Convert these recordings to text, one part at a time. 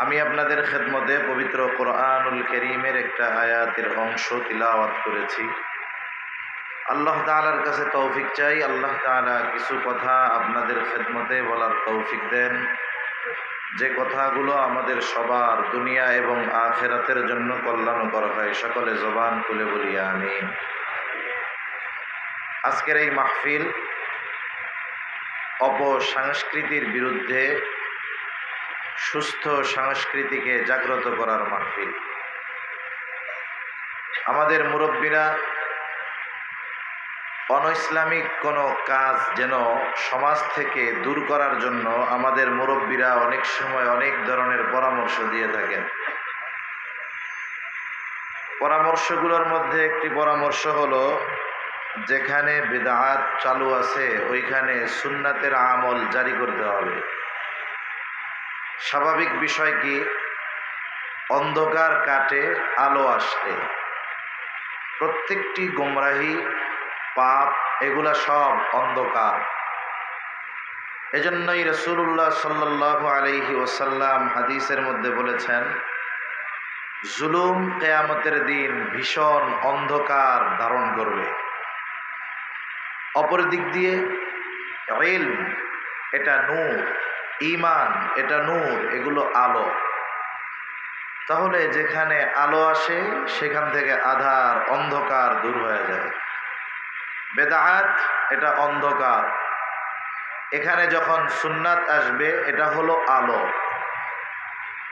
আমি আপনাদের খেদমতে পবিত্র কোরআনুল করিমের একটা আয়াতের অংশ তিলাওয়াত করেছি। আল্লাহ তালার কাছে তৌফিক চাই। আল্লাহ তালা কিছু কথা আপনাদের খেদমতে বলার তৌফিক দেন। যে কথাগুলো আমাদের সবার দুনিয়া এবং আখেরাতের জন্য কল্যাণকর হয়, সকলে জবান খুলে বলি আমি আজকের এই মাহফিল অপসংস্কৃতির বিরুদ্ধে সুস্থ সংস্কৃতিকে জাগ্রত করার মাহফিল। আমাদের মুরব্বীরা, অনইসলামিক কোনো কাজ যেন সমাজ থেকে দূর করার জন্য আমাদের মুরব্বীরা অনেক সময় অনেক ধরনের পরামর্শ দিয়ে থাকেন। পরামর্শগুলোর মধ্যে একটি পরামর্শ হলো, যেখানে বেদাহাত চালু আছে, ওইখানে সুন্নাতের আমল জারি করতে হবে। স্বাভাবিক বিষয় কি? অন্ধকার কাটে, আলো আসলে প্রত্যেকটি গোমরাহি, পাপ, এগুলা সব অন্ধকার। এজন্যই রসুল্লাহ সাল্লাহ আলহি ওসাল্লাম হাদিসের মধ্যে বলেছেন, জুলুম কেয়ামতের দিন ভীষণ অন্ধকার ধারণ করবে। অপর দিক দিয়ে এটা নূর। ইমান এটা নূর, এগুলো আলো। তাহলে যেখানে আলো আসে, সেখান থেকে আধার, অন্ধকার দূর হয়ে যায়। বেদাহাত এটা অন্ধকার। এখানে যখন সুন্নাত আসবে, এটা হলো আলো।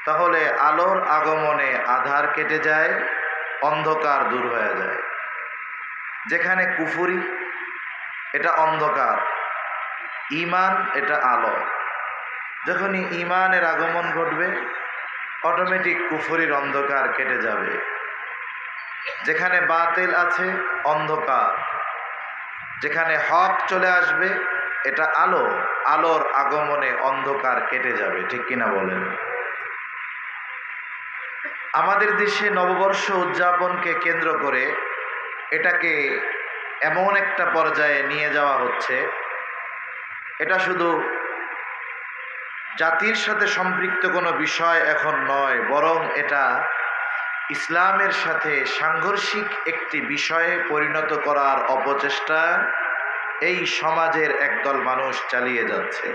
তাহলে আলোর আগমনে আধার কেটে যায়, অন্ধকার দূর হয়ে যায়। যেখানে কুফুরি, এটা অন্ধকার। ইমান এটা আলো। যখনই ইমানের আগমন ঘটবে অটোমেটিক কুফুরির অন্ধকার কেটে যাবে। যেখানে বাতিল আছে অন্ধকার। যেখানে হক চলে আসবে, এটা আলো। আলোর আগমনে অন্ধকার কেটে যাবে, ঠিক কিনা বলেন? আমাদের দেশে নববর্ষ উদযাপনকে কেন্দ্র করে এটাকে এমন একটা পর্যায়ে নিয়ে যাওয়া হচ্ছে। এটা শুধু জাতির সাথে সম্পৃক্ত কোনো বিষয় এখন নয়, বরং এটা ইসলামের সাথে সাংঘর্ষিক একটি বিষয়ে পরিণত করার অপচেষ্টা এই সমাজের একদল মানুষ চালিয়ে যাচ্ছে।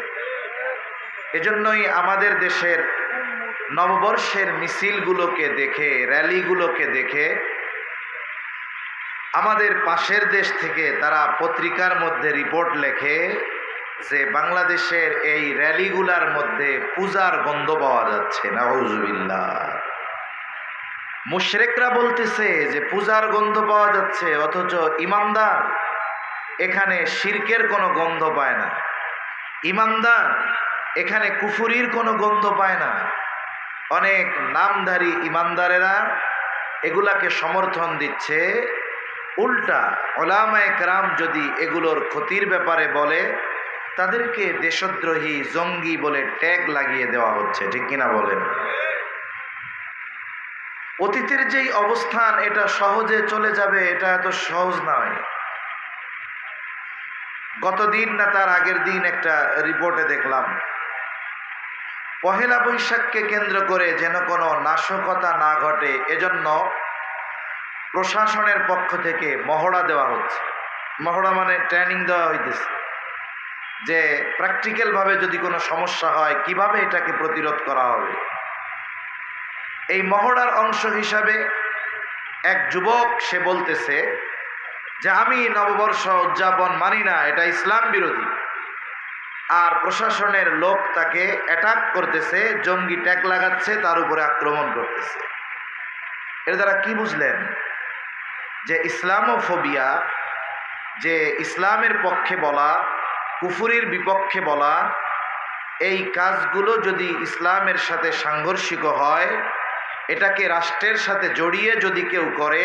এজন্যই আমাদের দেশের নববর্ষের মিছিলগুলোকে দেখে, র্যালিগুলোকে দেখে আমাদের পাশের দেশ থেকে তারা পত্রিকার মধ্যে রিপোর্ট লেখে যে বাংলাদেশের এই র্যালিগুলার মধ্যে পূজার গন্ধ পাওয়া যাচ্ছে, নাউজুবিল্লাহ। মুশরেকরা বলতেছে যে পূজার গন্ধ পাওয়া যাচ্ছে, অথচ ইমানদার এখানে শির্কের কোনো গন্ধ পায় না। ইমানদার এখানে কুফুরির কোনো গন্ধ পায় না। অনেক নামধারী ইমানদারেরা এগুলাকে সমর্থন দিচ্ছে। উল্টা ওলামায় কেরাম যদি এগুলোর ক্ষতির ব্যাপারে বলে তাদেরকে দেশদ্রোহী, জঙ্গি বলে ট্যাগ লাগিয়ে দেওয়া হচ্ছে, ঠিক কিনা বলেন? অতীতের যেই অবস্থান, এটা সহজে চলে যাবে, এটা এত সহজ নয়। গতদিন না তার আগের দিন একটা রিপোর্টে দেখলাম। পহেলা বৈশাখকে কেন্দ্র করে যেন কোনো নাশকতা না ঘটে, এজন্য প্রশাসনের পক্ষ থেকে মহড়া দেওয়া হচ্ছে। মহড়া মানে ট্রেনিং দেওয়া হইতেছে। যে প্র্যাকটিক্যালভাবে যদি কোনো সমস্যা হয়, কীভাবে এটাকে প্রতিরোধ করা হবে? এই মহড়ার অংশ হিসাবে এক যুবক সে বলতেছে যে, আমি নববর্ষ উদযাপন মানি না, এটা ইসলাম বিরোধী। আর প্রশাসনের লোক তাকে অ্যাটাক করতেছে, জঙ্গি ট্যাগ লাগাচ্ছে, তার উপরে আক্রমণ করতেছে। এর দ্বারা কি বুঝলেন? যে ইসলামোফোবিয়া, যে ইসলামের পক্ষে বলা কুফুরির বিপক্ষে বলা, এই কাজগুলো যদি ইসলামের সাথে সাংঘর্ষিক হয়, এটাকে রাষ্ট্রের সাথে জড়িয়ে যদি কেউ করে,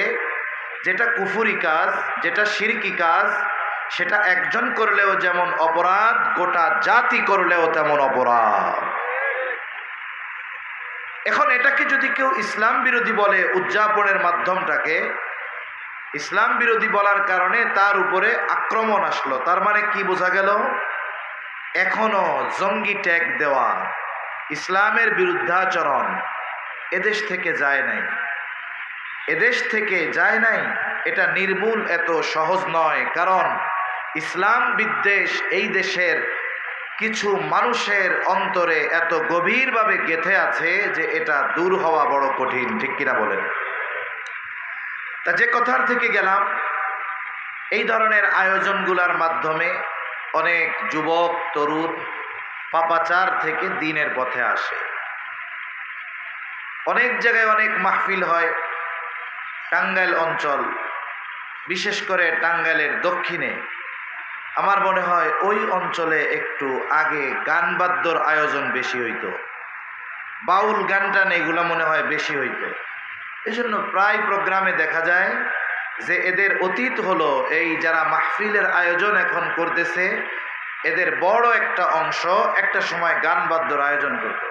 যেটা কুফুরি কাজ, যেটা শিরকি কাজ, সেটা একজন করলেও যেমন অপরাধ, গোটা জাতি করলেও তেমন অপরাধ। এখন এটাকে যদি কেউ ইসলাম বিরোধী বলে উদযাপনের মাধ্যমটাকে ইসলাম বিরোধী বলার কারণে তার উপরে আক্রমণ আসলো। তার মানে কি বোঝা গেল? এখনও জঙ্গি ট্যাগ দেওয়া, ইসলামের বিরুদ্ধাচরণ এদেশ থেকে যায় নাই। এদেশ থেকে যায় নাই, এটা নির্মূল, এত সহজ নয়। কারণ ইসলাম বিদ্বেষ এই দেশের কিছু মানুষের অন্তরে এত গভীরভাবে গেথে আছে যে এটা দূর হওয়া বড় কঠিন। ঠিক কিনা বলেন? তা যে কথার থেকে গেলাম, এই ধরনের আয়োজনগুলোর মাধ্যমে অনেক যুবক, তরুণ পাপাচার থেকে দিনের পথে আসে। অনেক জায়গায় অনেক মাহফিল হয় টাঙ্গাইল অঞ্চল, বিশেষ করে টাঙ্গাইলের দক্ষিণে। আমার মনে হয় ওই অঞ্চলে একটু আগে গান বাদ্যর আয়োজন বেশি হইতো। বাউল গান টান এগুলো মনে হয় বেশি হইতো। এই জন্য প্রায় প্রোগ্রামে দেখা যায় যে এদের অতীত হলো এই যারা মাহফিলের আয়োজন এখন করতেছে, এদের বড় একটা অংশ একটা সময় গান বাদ্যর আয়োজন করত।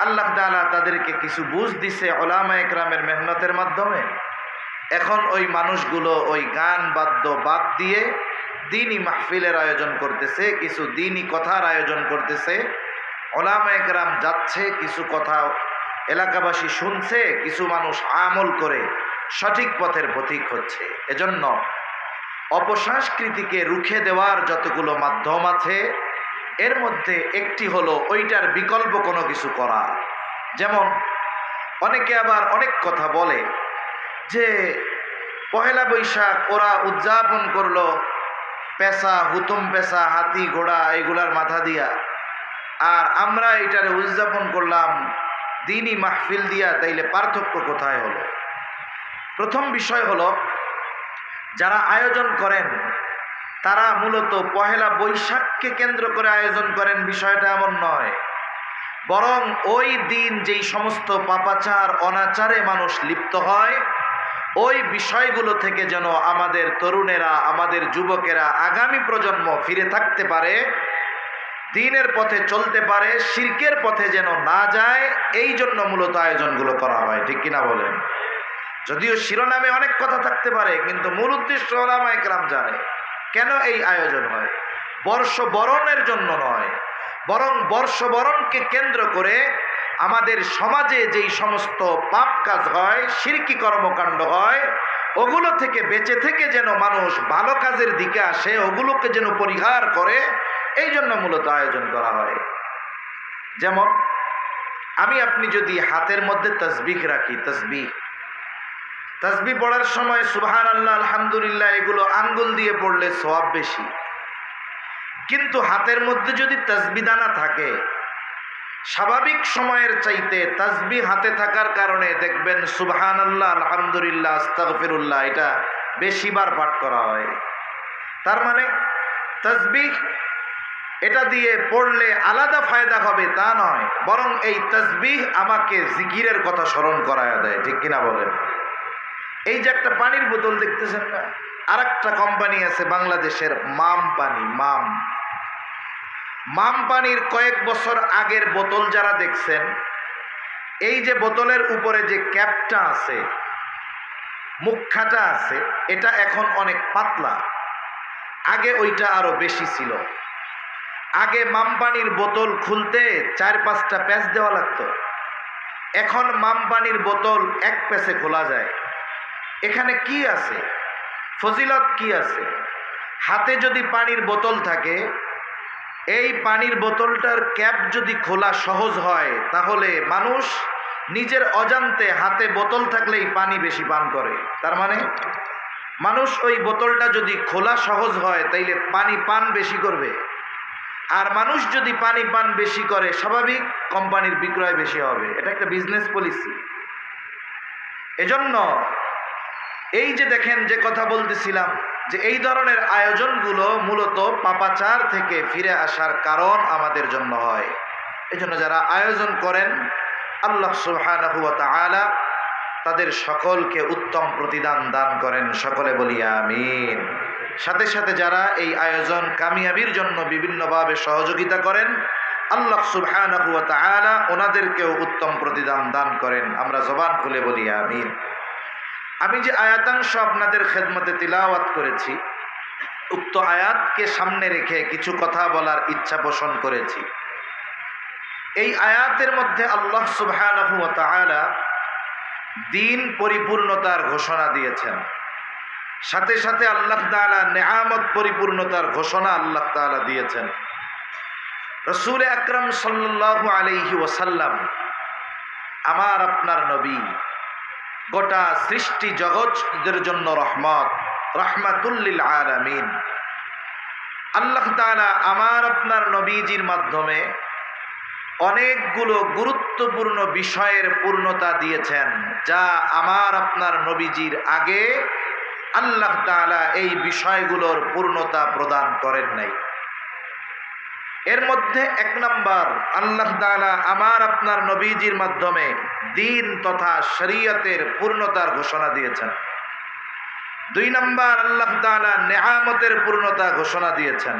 আল্লাহ তালা তাদেরকে কিছু বুঝ দিছে ওলামা একরামের মেহনতের মাধ্যমে। এখন ওই মানুষগুলো ওই গান বাদ্য বাদ দিয়ে দিনই মাহফিলের আয়োজন করতেছে, কিছু দিনই কথার আয়োজন করতেছে। ওলামা একরাম যাচ্ছে, কিছু কথা এলাকাবাসী শুনছে, কিছু মানুষ আমল করে সঠিক পথের পথিক হচ্ছে। এজন্য অপসংস্কৃতিকে রুখে দেওয়ার যতগুলো মাধ্যম আছে, এর মধ্যে একটি হলো ওইটার বিকল্প কোনো কিছু করা। যেমন, অনেকে আবার অনেক কথা বলে যে, পহেলা বৈশাখ ওরা উদযাপন করল পেশা হুতুম পেশা হাতি, ঘোড়া, এগুলার মাথা দিয়া। আর আমরা এটারে উদযাপন করলাম দিনই মাহফিল দিয়া তাইলে পার্থক্য কোথায় হলো? প্রথম বিষয় হলো, যারা আয়োজন করেন, তারা মূলত পহেলা বৈশাখকে কেন্দ্র করে আয়োজন করেন, বিষয়টা এমন নয়। বরং ওই দিন যেই সমস্ত পাপাচার, অনাচারে মানুষ লিপ্ত হয়, ওই বিষয়গুলো থেকে যেন আমাদের তরুণেরা, আমাদের যুবকেরা আগামী প্রজন্ম ফিরে থাকতে পারে দিনের পথে চলতে পারে, শির্কের পথে যেন না যায়, এই জন্য মূলত আয়োজনগুলো করা হয়, ঠিক কিনা বলেন? যদিও শিরোনামে অনেক কথা থাকতে পারে, কিন্তু মূল উদ্দেশ্য ওলামা একরাম জানে, কেন এই আয়োজন হয়? বর্ষবরণের জন্য নয়, বরং বর্ষবরণকে কেন্দ্র করে আমাদের সমাজে যেই সমস্ত পাপ কাজ হয়, শিরকি কর্মকাণ্ড হয়, ওগুলো থেকে বেঁচে থেকে যেন মানুষ ভালো কাজের দিকে আসে, ওগুলোকে যেন পরিহার করে এই জন্য মূলত আয়োজন করা হয়। যেমন, আমি আপনি যদি হাতের মধ্যে তসবিহ রাখি, তসবিহ। তসবি পড়ার সময় সুবহান আল্লাহ আলহামদুলিল্লাহ, এগুলো আঙ্গুল দিয়ে পড়লে সব বেশি। কিন্তু হাতের মধ্যে যদি তসবিদানা থাকে, স্বাভাবিক সময়ের চাইতে তসবি হাতে থাকার কারণে দেখবেন সুবহান আল্লাহ আলহামদুলিল্লাহ, আস্তাগফিরুল্লাহ, এটা বেশিবার পাঠ করা হয়। তার মানে তসবিহ এটা দিয়ে পড়লে আলাদা ফায়দা হবে তা নয়, বরং এই তসবিহ আমাকে জিকিরের কথা স্মরণ করায় দেয়, ঠিক কিনা বলেন? এই যে একটা পানির বোতল দেখতেছেন না? আর একটা কোম্পানি আছে বাংলাদেশের মাম পানি, মাম। মাম পানির কয়েক বছর আগের বোতল যারা দেখছেন, এই যে বোতলের উপরে যে ক্যাপটা আছে মুখাটা আছে, এটা এখন অনেক পাতলা। আগে ওইটা আরও বেশি ছিল। আগে মামপানির বোতল খুলতে চার পাঁচটা প্যাচ দেওয়া লাগতো। এখন মামপানির বোতল এক প্যাচে খোলা যায়। এখানে কি আছে? ফজিলত কি আছে? হাতে যদি পানির বোতল থাকে, এই পানির বোতলটার ক্যাপ যদি খোলা সহজ হয়, তাহলে মানুষ নিজের অজান্তে হাতে বোতল থাকলেই পানি বেশি পান করে। তার মানে মানুষ ওই বোতলটা যদি খোলা সহজ হয়, তাইলে পানি পান বেশি করবে। আর মানুষ যদি পানি পান বেশি করে, স্বাভাবিক কোম্পানির বিক্রয় বেশি হবে। এটা একটা বিজনেস পলিসি এজন্য এই যে দেখেন, যে কথা বলতেছিলাম, যে এই ধরনের আয়োজনগুলো মূলত পাপাচার থেকে ফিরে আসার কারণ আমাদের জন্য হয়। এই জন্য যারা আয়োজন করেন, আল্লাহ সুবহানাহু ওয়া তাআলা তাদের সকলকে উত্তম প্রতিদান দান করেন। সকলে বলি আমিন। সাথে সাথে যারা এই আয়োজন কামিয়াবির জন্য বিভিন্নভাবে সহযোগিতা করেন, আল্লাহ সুবহানাহু ওয়া ওনাদেরকেও উত্তম প্রতিদান দান করেন। আমরা জবান খুলে বলি, আমিন। আমি যে আয়াতাংশ আপনাদের খেদমতে তিলাওয়াত করেছি, উক্ত আয়াতকে সামনে রেখে কিছু কথা বলার ইচ্ছা পোষণ করেছি। এই আয়াতের মধ্যে আল্লাহ তাআলা দিন পরিপূর্ণতার ঘোষণা দিয়েছেন। সাথে সাথে আল্লাহ তাআলা নেয়ামত পরিপূর্ণতার ঘোষণা আল্লাহ তাআলা দিয়েছেন। রসুল আকরাম সাল্লাল্লাহু আলাইহি ওয়াসাল্লাম, আমার আপনার নবী, গোটা সৃষ্টি জগৎদের জন্য রহমত, রহমাতুল্লিল আলামিন। আল্লাহ তাআলা আমার আপনার নবীজির মাধ্যমে অনেকগুলো গুরুত্বপূর্ণ বিষয়ের পূর্ণতা দিয়েছেন, যা আমার আপনার নবীজির আগে আল্লাহ তাআলা এই বিষয়গুলোর পূর্ণতা প্রদান করেন নাই। এর মধ্যে এক নম্বর, আল্লাহ তাআলা আমার আপনার নবীজির মাধ্যমে দিন তথা শরীয়তের পূর্ণতার ঘোষণা দিয়েছেন। দুই নম্বর, আল্লাহ তাআলা নেহামতের পূর্ণতা ঘোষণা দিয়েছেন।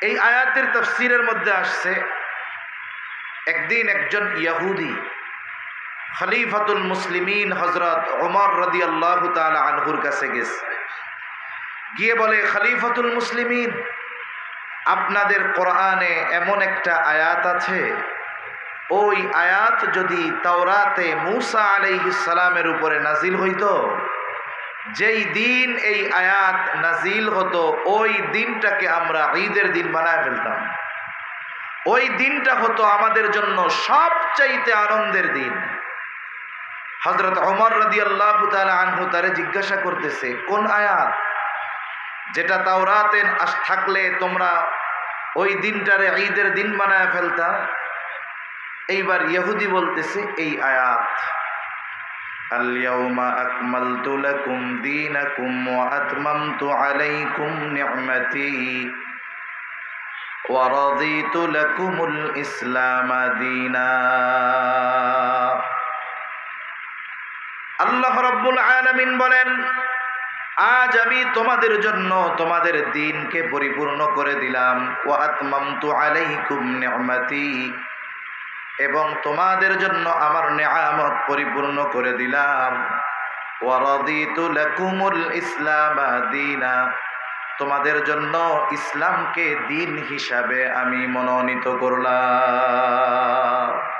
এই আয়াতের তফসিরের মধ্যে আসছে, একদিন একজন ইয়াহুদি খলিফাতুল মুসলিমিন হজরত ওমর রদি আল্লাহ আনহুর কাছে গেছে। গিয়ে বলে, খলিফাতুল মুসলিমিন, আপনাদের কোরআনে এমন একটা আয়াত আছে। ওই আয়াত যদি তাওরাতে মুসা সালামের উপরে নাজিল হইতো, যেই দিন এই আয়াত নাজিল হতো, ওই দিনটাকে আমরা ঈদের দিন বানায় ফেলতাম। ওই দিনটা হতো আমাদের জন্য সবচাইতে আনন্দের দিন। হজরত অমর রদি আল্লাহ আনহু তারে জিজ্ঞাসা করতেছে কোন আয়াত যেটা তাওরাতে আস থাকলে তোমরা ওই দিনটারে ঈদের দিন বানায় ফেলতা এইবার ইহুদি বলতেছে এই আয়াত اليوم أكملت لكم دينكم وأتممت عليكم نعمتي ورضيت لكم الإسلام دينا আল্লাহ রব্বুল আলামিন বলেন, আজ আমি তোমাদের জন্য তোমাদের দিনকে পরিপূর্ণ করে দিলাম। ও আতমামতু আলাইকুম নি'মাতি। এবং তোমাদের জন্য আমার নেয়ামত পরিপূর্ণ করে দিলাম। ওয়ারাদিতু ইসলাম দিনা। তোমাদের জন্য ইসলামকে দিন হিসাবে আমি মনোনীত করলাম।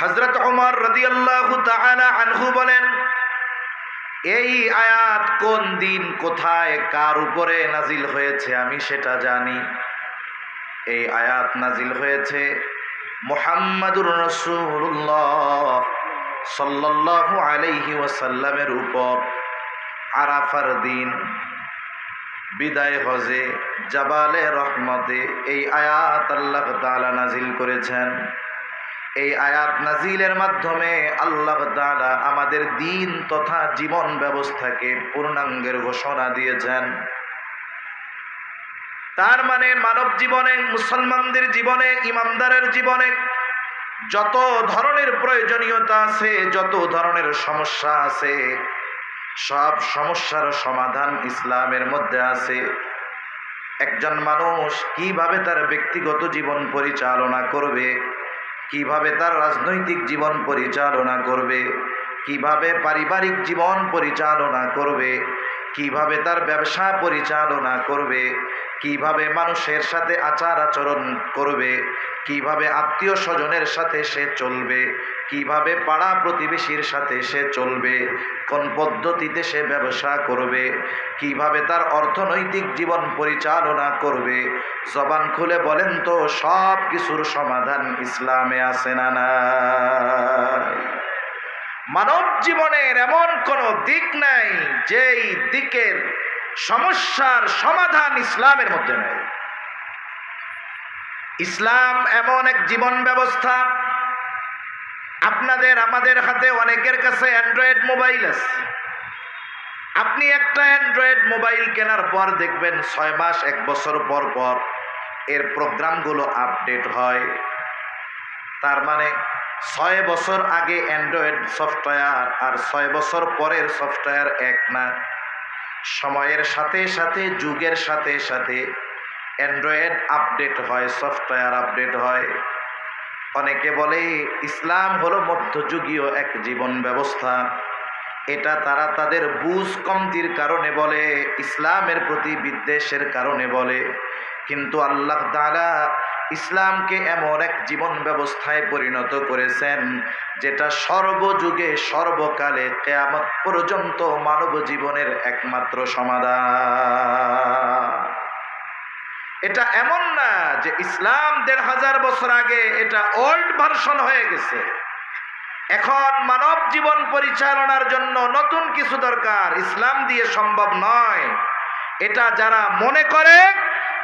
হজরত উমর রাদিয়াল্লাহু তাআলা আনহু বলেন, এই আয়াত কোন দিন, কোথায়, কার উপরে নাজিল হয়েছে আমি সেটা জানি। এই আয়াত নাজিল হয়েছে মোহাম্মদুর রসুল্লাহ সাল্লাল্লাহু আলাইহি ওয়াসাল্লামের উপর। আরাফার দিন, বিদায় হজে, জাবালে রহমতে এই আয়াত আল্লাহ তাআলা নাজিল করেছেন। এই আয়াত নাজিলের মাধ্যমে আল্লাহ তাআলা আমাদের দিন তথা জীবন ব্যবস্থাকে পূর্ণাঙ্গের ঘোষণা দিয়েছেন। তার মানে মানব জীবনে, মুসলমানদের জীবনে, ইমানদারের জীবনে যত ধরনের প্রয়োজনীয়তা আছে, যত ধরনের সমস্যা আছে, সব সমস্যার সমাধান ইসলামের মধ্যে আছে। একজন মানুষ কীভাবে তার ব্যক্তিগত জীবন পরিচালনা করবে? কীভাবে তার রাজনৈতিক জীবন পরিচালনা করবে? কীভাবে পারিবারিক জীবন পরিচালনা করবে? কীভাবে তার ব্যবসা পরিচালনা করবে, কীভাবে মানুষের সাথে আচার আচরণ করবে, কীভাবে আত্মীয় স্বজনের সাথে সে চলবে, কীভাবে পাড়া প্রতিবেশীর সাথে সে চলবে, কোন পদ্ধতিতে সে ব্যবসা করবে, কীভাবে তার অর্থনৈতিক জীবন পরিচালনা করবে, জবান খুলে বলেন তো সব কিছুর সমাধান ইসলামে আছে না না মানব জীবনের এমন কোনো দিক নাই যেই দিকের সমস্যার সমাধান ইসলামের মধ্যে নেই। ইসলাম এমন এক জীবন ব্যবস্থা। আপনাদের, আমাদের হাতে অনেকের কাছে অ্যান্ড্রয়েড মোবাইল আছে। আপনি একটা অ্যান্ড্রয়েড মোবাইল কেনার পর দেখবেন ছয় মাস, এক বছর পর পর এর প্রোগ্রামগুলো আপডেট হয়। তার মানে ছয় বছর আগে অ্যান্ড্রয়েড সফটওয়্যার আর ছয় বছর পরের সফটওয়্যার এক না। সময়ের সাথে সাথে যুগের সাথে সাথে অ্যান্ড্রয়েড আপডেট হয় সফটওয়্যার আপডেট হয়। অনেকে বলে, ইসলাম হলো মধ্যযুগীয় এক জীবন ব্যবস্থা। এটা তারা তাদের বুঝ কমতির কারণে বলে, ইসলামের প্রতি বিদ্বেষের কারণে বলে। কিন্তু আল্লাহ তাআলা ইসলামকে এমন এক জীবন ব্যবস্থায় পরিণত করেছেন, যেটা সর্বযুগে সর্বকালে কেয়ামত পর্যন্ত মানব জীবনের একমাত্র সমাধান। এটা এমন না যে ইসলাম দেড় হাজার বছর আগে এটা ওল্ড ভার্সন হয়ে গেছে। এখন মানব জীবন পরিচালনার জন্য নতুন কিছু দরকার, ইসলাম দিয়ে সম্ভব নয়। এটা যারা মনে করে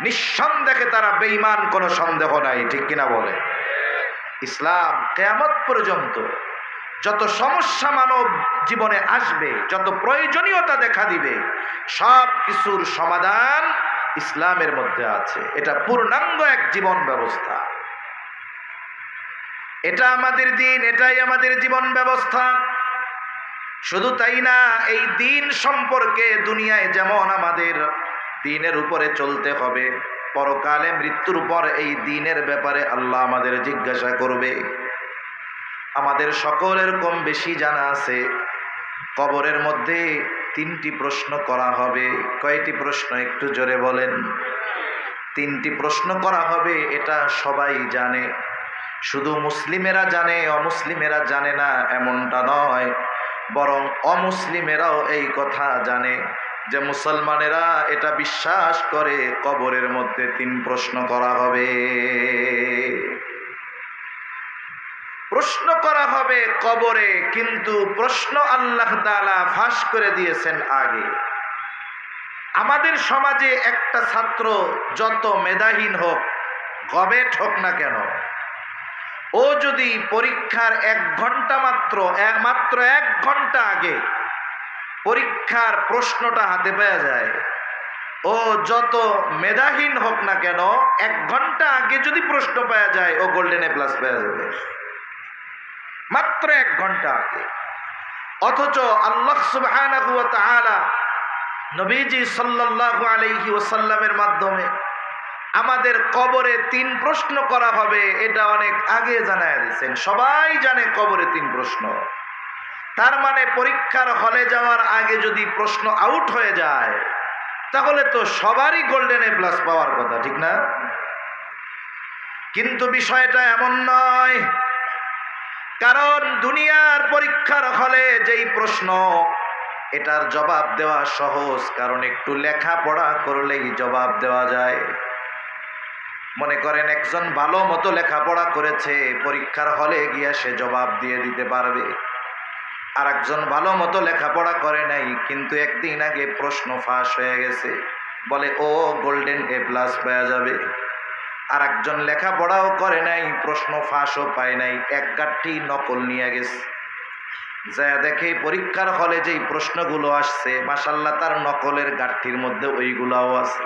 নিঃসন্দেহে তারা বেঈমান, কোনো সন্দেহ নাই, ঠিক কিনা বলে? ইসলাম কেয়ামত পর্যন্ত যত সমস্যা মানব জীবনে আসবে, যত প্রয়োজনীয়তা দেখা দিবে, সব কিছুর সমাধান ইসলামের মধ্যে আছে। এটা পূর্ণাঙ্গ এক জীবন ব্যবস্থা। এটা আমাদের দিন, এটাই আমাদের জীবন ব্যবস্থা। শুধু তাই না, এই দিন সম্পর্কে দুনিয়ায় যেমন আমাদের দিনের উপরে চলতে হবে। পরকালে মৃত্যুর পর এই দিনের ব্যাপারে আল্লাহ আমাদের জিজ্ঞাসা করবে। আমাদের সকলের কম বেশি জানা আছে। কবরের মধ্যে তিনটি প্রশ্ন করা হবে। কয়টি প্রশ্ন একটু জোরে বলেন? তিনটি প্রশ্ন করা হবে, এটা সবাই জানে। শুধু মুসলিমেরা জানে, অমুসলিমেরা জানে না, এমনটা নয়। বরং অমুসলিমেরাও এই কথা জানে। যে মুসলমানেরা এটা বিশ্বাস করে, কবরের মধ্যে তিন প্রশ্ন করা হবে। প্রশ্ন করা হবে কবরে, কিন্তু প্রশ্ন আল্লাহ তাআলা ফাঁস করে দিয়েছেন আগে। আমাদের সমাজে একটা ছাত্র যত মেধাহীন হোক গবেট হোক না কেন, ও যদি পরীক্ষার এক ঘণ্টা মাত্র মাত্র এক ঘণ্টা আগে পরীক্ষার প্রশ্নটা হাতে পাওয়া যায়। ও যত মেধাহীন হোক না কেন, এক ঘণ্টা আগে যদি প্রশ্ন পাওয়া যায়, ও গোল্ডেন এ প্লাস পাওয়া যাবে। মাত্র এক ঘণ্টা আগে। অথচ আল্লাহ তাআলা নবীজি সাল্লাল্লাহু আলাইহি ওয়াসাল্লামের মাধ্যমে আমাদের কবরে তিন প্রশ্ন করা হবে, এটা অনেক আগে জানায় দিচ্ছেন সবাই জানে কবরে তিন প্রশ্ন। তার মানে পরীক্ষার হলে যাওয়ার আগে যদি প্রশ্ন আউট হয়ে যায়, তাহলে তো সবারই গোল্ডেন এ প্লাস পাওয়ার কথা, ঠিক না? কিন্তু বিষয়টা এমন নয়, কারণ দুনিয়ার পরীক্ষার হলে যেই প্রশ্ন, এটার জবাব দেওয়া সহজ, কারণ একটু লেখাপড়া করলেই জবাব দেওয়া যায়। মনে করেন একজন ভালো মতো লেখাপড়া করেছে, পরীক্ষার হলে গিয়া সে জবাব দিয়ে দিতে পারবে। আর একজন ভালো মতো লেখাপড়া করে নাই, কিন্তু একদিন আগে প্রশ্ন ফাঁস হয়ে গেছে। বলে, ও, গোল্ডেন এ প্লাস পাওয়া যাবে। আর একজন লেখাপড়াও করে নাই, প্রশ্ন ফাঁসও পায় নাই, এক গাঠটি নকল নিয়ে গেছে। যা দেখে পরীক্ষার হলে যেই প্রশ্নগুলো আসছে মাসাল্লাহ তার নকলের গাঠটির মধ্যে ওইগুলাও আছে।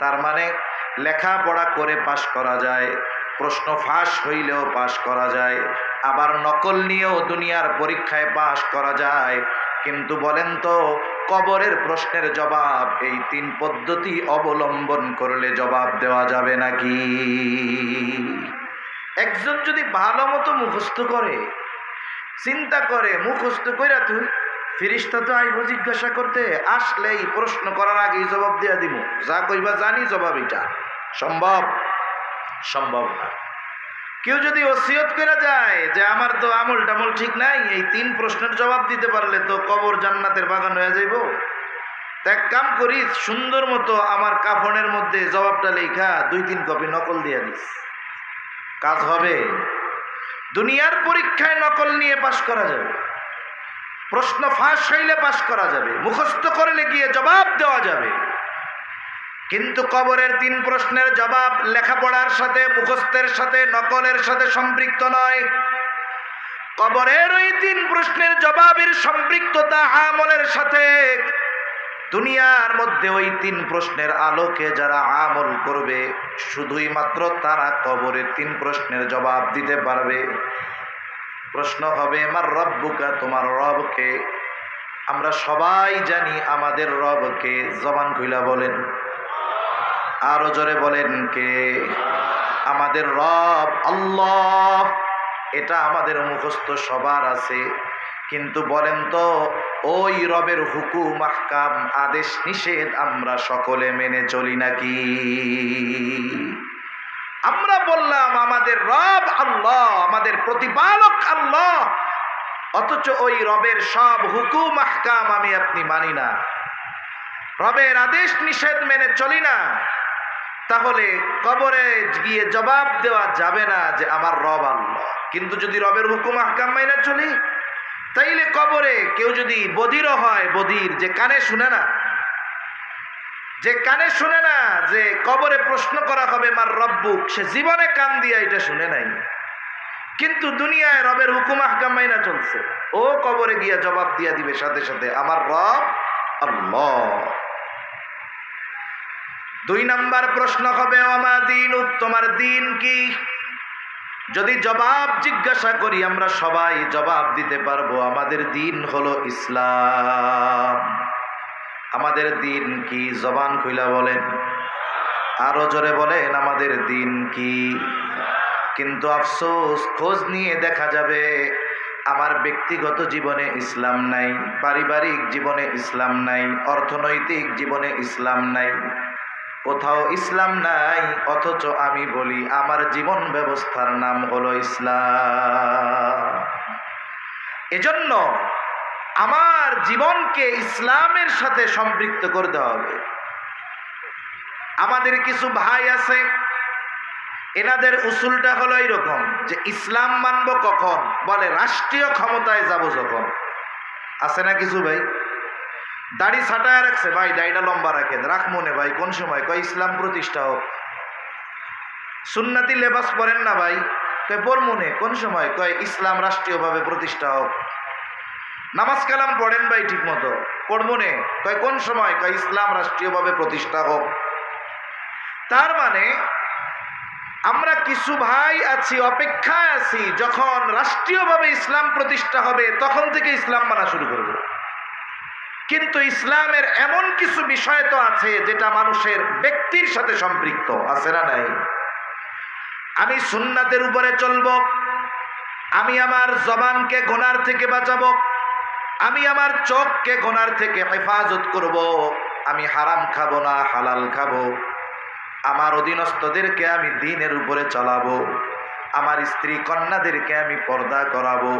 তার মানে লেখাপড়া করে পাশ করা যায়, প্রশ্ন ফাঁস হইলেও পাশ করা যায় আবার নকল নিয়েও দুনিয়ার পরীক্ষায় পাশ করা যায়। কিন্তু বলেন তো, কবরের প্রশ্নের জবাব, এই তিন পদ্ধতি অবলম্বন করলে জবাব দেওয়া যাবে নাকি? একজন যদি ভালো মতো মুখস্থ করে, চিন্তা করে, মুখস্থ কইরা তুই, ফিরিস্তা তো আইব জিজ্ঞাসা করতে, আসলেই প্রশ্ন করার আগেই জবাব দিয়া দিব। যা কইবা জানি জবাব এটা। সম্ভব? সম্ভব না। কেউ যদি ওসিয়ত করে যায় যে আমার তো আমল টামল ঠিক নাই, এই তিন প্রশ্নের জবাব দিতে পারলে তো কবর জান্নাতের বাগান হয়ে যাইব। এক কাম করি, সুন্দর মতো আমার কাফনের মধ্যে জবাবটা লেখা, দুই তিন কপি নকল দিয়ে দিস। কাজ হবে। দুনিয়ার পরীক্ষায় নকল নিয়ে পাশ করা যাবে। প্রশ্ন ফাঁস হইলে পাশ করা যাবে। মুখস্থ করলে গিয়ে জবাব দেওয়া যাবে। কিন্তু কবরের তিন প্রশ্নের জবাব লেখাপড়ার সাথে, মুখস্থের সাথে, নকলের সাথে সম্পৃক্ত নয়। কবরের ওই তিন প্রশ্নের জবাবের সম্পৃক্ততা আমলের সাথে। দুনিয়ার মধ্যে ওই তিন প্রশ্নের আলোকে যারা আমল করবে, শুধুই মাত্র তারা কবরের তিন প্রশ্নের জবাব দিতে পারবে। প্রশ্ন হবে আমার রব্বুকা, তোমার রবকে? আমরা সবাই জানি আমাদের রবকে, জবান খুইলা বলেন। আরও জোরে বলেন কে? আমাদের রব আল্লাহ। এটা আমাদের মুখস্থ সবার আছে। কিন্তু বলেন তো, ওই রবের হুকুম, আহকাম, আদেশ, নিষেধ আমরা সকলে মেনে চলি নাকি? আমরা বললাম, আমাদের রব আল্লাহ, আমাদের প্রতিপালক আল্লাহ। অথচ ওই রবের সব হুকুম, আহকাম আমি আপনি মানি না। রবের আদেশ, নিষেধ মেনে চলি না। তাহলে কবরে গিয়ে জবাব দেওয়া যাবে না যে আমার রব আল্লাহ। কিন্তু যদি রবের হুকুম আহকাম মাইনা চলি, তাইলে কবরে কেউ যদি বধিরও হয় বধির যে কানে শুনে না, যে কানে শুনে না যে কবরে প্রশ্ন করা হবে, মার রব্বুক? সে জীবনে কান দিয়া এটা শুনে নাই। কিন্তু দুনিয়ায় রবের হুকুম আহকাম মাইনা চলছে। ও কবরে গিয়া জবাব দিয়া দিবে সাথে সাথে, আমার রব আল্লাহ। দুই নাম্বার প্রশ্ন হবে আমা দিন তোমার দিন কি? যদি জবাব জিজ্ঞাসা করি, আমরা সবাই জবাব দিতে পারব, আমাদের দিন হলো ইসলাম। আমাদের দিন কি? জবান খুইলা বলেন। আরও জোরে বলেন, আমাদের দিন কি? কিন্তু আফসোস, খোঁজ নিয়ে দেখা যাবে, আমার ব্যক্তিগত জীবনে ইসলাম নাই, পারিবারিক জীবনে ইসলাম নাই, অর্থনৈতিক জীবনে ইসলাম নাই। কোথাও ইসলাম নাই, অথচ আমি বলি আমার জীবন ব্যবস্থার নাম হলো ইসলাম। এজন্য আমার জীবনকে ইসলামের সাথে সম্পৃক্ত করতে হবে। আমাদের কিছু ভাই আছে, এনাদের উসুলটা হলো এরকম যে ইসলাম মানব কখন? বলে রাষ্ট্রীয় ক্ষমতায় যাব যখন। আছে না কিছু ভাই? দাড়ি ছাটায় রাখছে, ভাই, দাড়িটা লম্বা রাখেন। রাখ মনে, ভাই, কোন সময়? কয়, ইসলাম প্রতিষ্ঠা হোক। সুন্নাতি লেবাস পরেন না, ভাই। কয়, পর মনে, কোন সময়? কয়, ইসলাম রাষ্ট্রীয়ভাবে প্রতিষ্ঠা হোক। নামাজ কালাম পড়েন, ভাই ঠিক মতো পড়মনে কয়, কোন সময়? কয়, ইসলাম রাষ্ট্রীয়ভাবে প্রতিষ্ঠা হোক। তার মানে আমরা কিছু ভাই আছি, অপেক্ষায় আছি, যখন রাষ্ট্রীয়ভাবে ইসলাম প্রতিষ্ঠা হবে, তখন থেকে ইসলাম মানা শুরু করব। কিন্তু ইসলামের এমন কিছু বিষয় তো আছে যেটা মানুষের ব্যক্তির সাথে সম্পৃক্ত, আছে না নাই? আমি সুন্নাতের উপরে চলব, আমি আমার জবানকে গোনার থেকে বাঁচাবো, আমি আমার চোখকে গোনার থেকে হেফাজত করব, আমি হারাম খাব না, হালাল খাব। আমার অধীনস্থদেরকে আমি দিনের উপরে চালাবো, আমার স্ত্রী কন্যাদেরকে আমি পর্দা করাবো।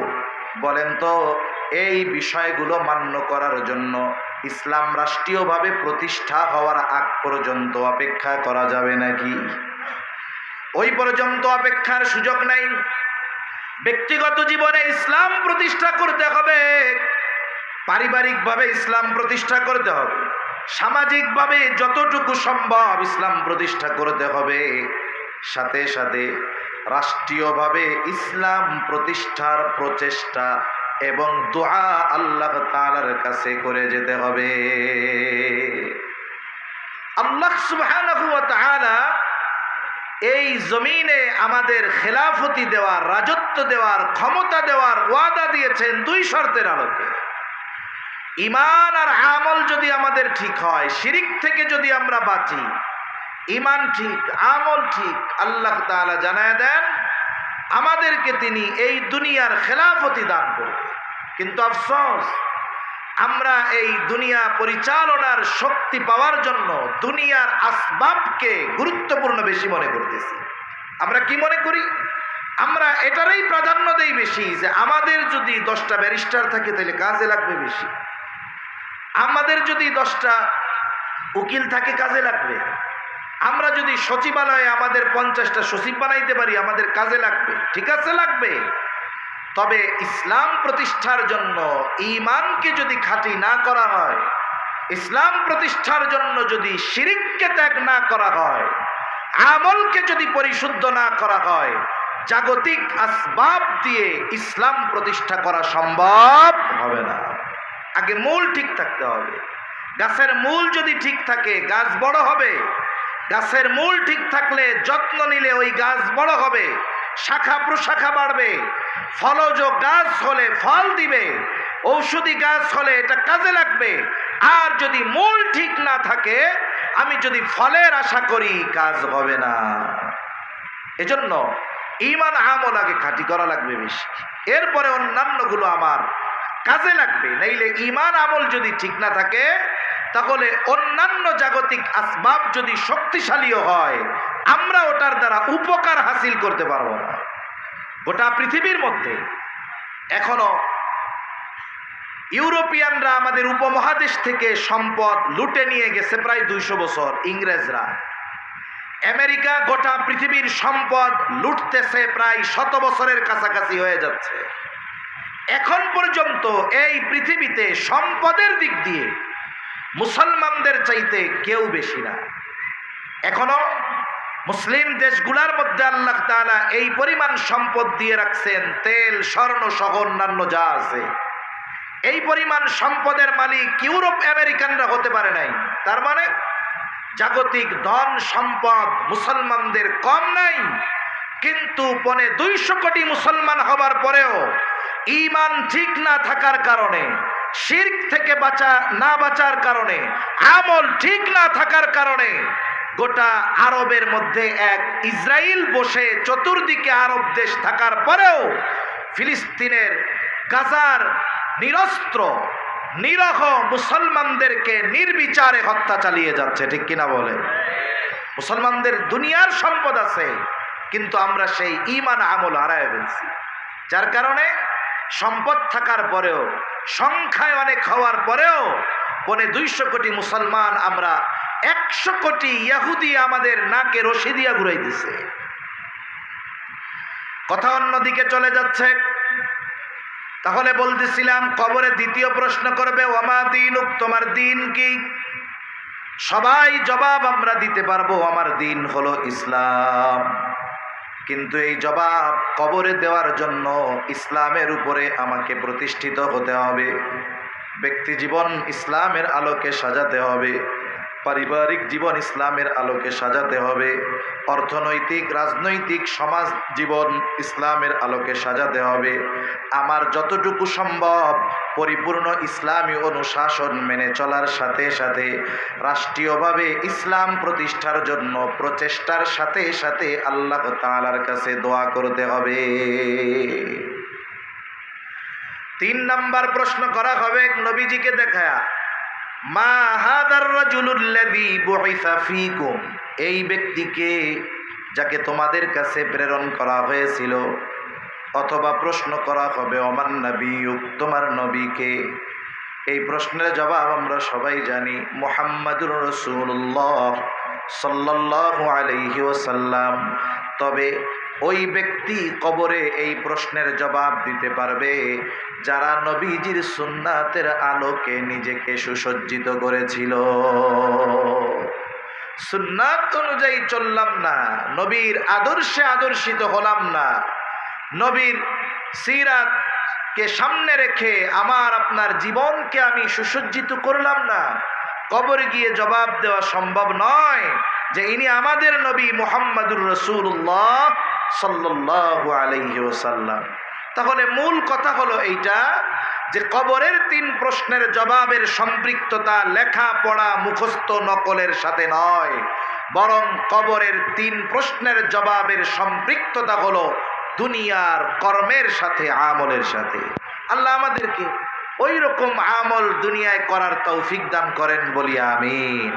বলেন তো এই বিষয়গুলো মান্য করার জন্য ইসলাম রাষ্ট্রীয়ভাবে প্রতিষ্ঠা হওয়ার আগ পর্যন্ত অপেক্ষা করা যাবে নাকি? ওই পর্যন্ত অপেক্ষার সুযোগ নাই। ব্যক্তিগত জীবনে ইসলাম প্রতিষ্ঠা করতে হবে। পারিবারিকভাবে ইসলাম প্রতিষ্ঠা করতে হবে। সামাজিকভাবে যতটুকু সম্ভব ইসলাম প্রতিষ্ঠা করতে হবে। সাথে সাথে রাষ্ট্রীয়ভাবে ইসলাম প্রতিষ্ঠার প্রচেষ্টা এবং দোয়া আল্লাহ তালার কাছে করে যেতে হবে। আল্লাহ এই জমিনে আমাদের খেলাফতি দেওয়ার, রাজত্ব দেওয়ার, ক্ষমতা দেওয়ার ওয়াদা দিয়েছেন দুই শর্তের আলোকে। ইমান আর আমল যদি আমাদের ঠিক হয়, শিরিক থেকে যদি আমরা বাঁচি ইমান ঠিক, আমল ঠিক, আল্লাহ তাআলা জানায় দেন, আমাদেরকে তিনি এই দুনিয়ার খেলাফতি দান করবে কিন্তু আফসোস, আমরা এই দুনিয়া পরিচালনার শক্তি পাওয়ার জন্য দুনিয়ার আসবাবকে গুরুত্বপূর্ণ বেশি মনে করতেছি। আমরা কি মনে করি? আমরা এটারই প্রাধান্য দেই বেশি যে আমাদের যদি দশটা ব্যারিস্টার থাকে তাহলে কাজে লাগবে বেশি। আমাদের যদি দশটা উকিল থাকে কাজে লাগবে। আমরা যদি সচিবালয়ে আমাদের পঞ্চাশটা সচিব বানাইতে পারি, আমাদের কাজে লাগবে। ঠিক আছে, লাগবে? তবে ইসলাম প্রতিষ্ঠার জন্য ইমানকে যদি খাঁটি না করা হয়, ইসলাম প্রতিষ্ঠার জন্য যদি শিরিককে ত্যাগ না করা হয়, আমলকে যদি পরিশুদ্ধ না করা হয়, জাগতিক আসবাব দিয়ে ইসলাম প্রতিষ্ঠা করা সম্ভব হবে না। আগে মূল ঠিক থাকতে হবে। গাছের মূল যদি ঠিক থাকে, গাছ বড় হবে। গাছের মূল ঠিক থাকলে যত্ন নিলে ওই গাছ বড় হবে। শাখা প্রশাখা বাড়বে। ফলজ গাছ হলে ফল দিবে, ঔষধি গাছ হলে এটা কাজে লাগবে। আর যদি মূল ঠিক না থাকে, আমি যদি ফলের আশা করি, কাজ হবে না। এজন্য ইমান আমল আগে খাঁটি করা লাগবে বেশি। এরপরে অন্যান্যগুলো আমার কাজে লাগবে। নাইলে ইমান আমল যদি ঠিক না থাকে, তাহলে অন্যান্য জাগতিক আসবাব যদি শক্তিশালীও হয় আমরা ওটার দ্বারা উপকার হাসিল করতে পারব না। গোটা পৃথিবীর মধ্যে এখনও ইউরোপিয়ানরা আমাদের উপমহাদেশ থেকে সম্পদ লুটে নিয়ে গেছে প্রায় দুইশো বছর, ইংরেজরা। আমেরিকা গোটা পৃথিবীর সম্পদ লুটতেছে প্রায় শত বছরের কাছাকাছি হয়ে যাচ্ছে। এখন পর্যন্ত এই পৃথিবীতে সম্পদের দিক দিয়ে মুসলমানদের চাইতে কেউ বেশি না। এখনও মুসলিম দেশগুলার মধ্যে আল্লাহ তাআলা এই পরিমাণ সম্পদ দিয়ে রাখছেন, তেল, স্বর্ণ সহ অন্যান্য যা আছে। এই পরিমাণ সম্পদের মালিক ইউরোপ আমেরিকানরা হতে পারে নাই। তার মানে জাগতিক ধন সম্পদ মুসলমানদের কম নাই, কিন্তু পনে দুইশো কোটি মুসলমান হবার পরেও ইমান ঠিক না থাকার কারণে, শির্ক থেকে বাঁচা, না বাঁচার কারণে, আমল ঠিক না থাকার কারণে গোটা আরবের মধ্যে এক ইসরায়েল বসে চতুর্দিকে আরব দেশ থাকার পরেও ফিলিস্তিনের গাজার নিরস্ত্র, নিরহ মুসলমানদেরকে নির্বিচারে হত্যা চালিয়ে যাচ্ছে, ঠিক কিনা বলে মুসলমানদের দুনিয়ার সম্পদ আছে, কিন্তু আমরা সেই ইমান আমল হারায় ফেলছি। যার কারণে সম্পদ থাকার পরেও, সংখ্যায় অনেক হওয়ার পরেও, পনে দুইশো কোটি মুসলমান আমরা একশো কোটি ইয়াহুদি আমাদের নাকে রশি দিয়া ঘুরাই দিছে। কথা অন্যদিকে চলে যাচ্ছে। তাহলে বলতেছিলাম, কবরে দ্বিতীয় প্রশ্ন করবে ওমা দিন তোমার দিন কি? সবাই জবাব আমরা দিতে পারব, আমার দিন হলো ইসলাম। কিন্তু এই জবাব কবরে দেওয়ার জন্য ইসলামের উপরে আমাকে প্রতিষ্ঠিত হতে হবে। ব্যক্তি জীবন ইসলামের আলোকে সাজাতে হবে। পারিবারিক জীবন ইসলামের আলোকে সাজাতে হবে। অর্থনৈতিক, রাজনৈতিক, সমাজ জীবন ইসলামের আলোকে সাজাতে হবে। আমার যতটুকু সম্ভব পরিপূর্ণ ইসলামী অনুশাসন মেনে চলার সাথে সাথে, রাষ্ট্রীয়ভাবে ইসলাম প্রতিষ্ঠার জন্য প্রচেষ্টার সাথে সাথে আল্লাহ তাআলার কাছে দোয়া করতে হবে। তিন নাম্বার প্রশ্ন করা হবে, নবীজিকে দেখায়া। এই ব্যক্তিকে যাকে তোমাদের কাছে প্রেরণ করা হয়েছিল অথবা প্রশ্ন করা হবে, অমান নবীয়ুক, তোমার নবীকে এই প্রশ্নের জবাব আমরা সবাই জানি, মোহাম্মদুর রসুল্লাহ সাল্লাহ আলাইহি ওসাল্লাম তবে ওই ব্যক্তি কবরে এই প্রশ্নের জবাব দিতে পারবে। যারা নবীজির সুন্নাতের আলোকে নিজেকে সুসজ্জিত করেছিল। সুন্নাত অনুযায়ী চললাম না, নবীর আদর্শে আদর্শিত হলাম না। নবীর সিরাতকে সামনে রেখে আমার আপনার জীবনকে আমি সুসজ্জিত করলাম না। কবরে গিয়ে জবাব দেওয়া সম্ভব নয় যে ইনি আমাদের নবী মোহাম্মদুর রসুল্লাহ সাল্লাল্লাহু আলাইহি ওসাল্লাম তাহলে মূল কথা হলো এইটা যে কবরের তিন প্রশ্নের জবাবের সম্পৃক্ততা লেখা পড়া মুখস্থ নকলের সাথে নয়, বরং কবরের তিন প্রশ্নের জবাবের সম্পৃক্ততা হলো দুনিয়ার কর্মের সাথে, আমলের সাথে। আল্লাহ আমাদেরকে ওই রকম আমল দুনিয়ায় করার তৌফিক দান করেন, বলি আমিন।